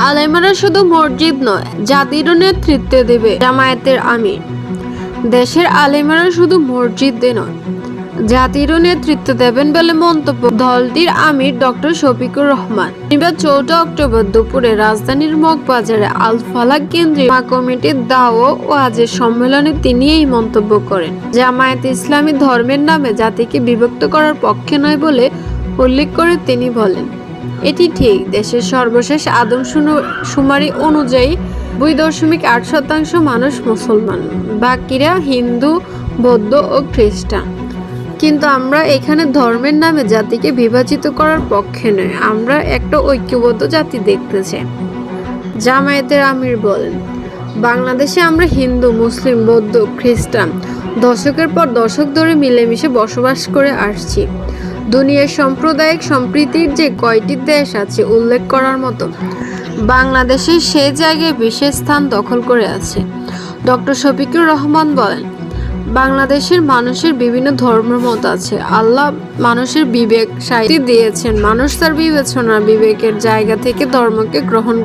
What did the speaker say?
আলেমরা শুধু মসজিদ নয়, জাতিরও নেতৃত্ব দেবে জামায়াতের আমির। দেশের আলেমরা শুধু মসজিদে নয়, জাতিরও নেতৃত্ব দেবেন বলে মন্তব্য দলটির আমির ডক্টর শফিকুর রহমান। শনিবার চৌঠা অক্টোবর দুপুরে রাজধানীর মগবাজারে আল ফালাক কেন্দ্রে মা কমিটির দাও ও আজের সম্মেলনে তিনি এই মন্তব্য করেন। জামায়াত ইসলামী ধর্মের নামে জাতিকে বিভক্ত করার পক্ষে নয় বলে উল্লেখ করে তিনি বলেন। এটি ঠিক, দেশের সর্বশেষ আদমশুমারি অনুযায়ী দুই দশমিক আট শতাংশ মানুষ মুসলমান, বাকিরা হিন্দু, বৌদ্ধ ও খ্রিস্টান। কিন্তু আমরা এখানে ধর্মের নামে জাতিকে বিভাজিত করার পক্ষে নয়, আমরা একটা ঐক্যবদ্ধ জাতি দেখতে চাই জামায়াতের আমির বলেন, বাংলাদেশে আমরা হিন্দু, মুসলিম, বৌদ্ধ, খ্রিস্টান, দশকের পর দশক ধরে মিলেমিশে বসবাস করে আসছি। দুনিয়ার সাম্প্রদায়িক সম্প্রীতির যে কয়টি দেশ আছে উল্লেখ করার মতো বাংলাদেশে সে জায়গায় বিশেষ স্থান দখল করে আছে। ডক্টর শফিকুর রহমান বলেন, বাংলাদেশের মানুষের বিভিন্ন ধর্মমত আছে। আল্লাহ মানুষের বিবেক সাহিত্য দিয়েছেন। মানুষ তার বিবেচনা বিবেকের জায়গা থেকে ধর্মকে গ্রহণ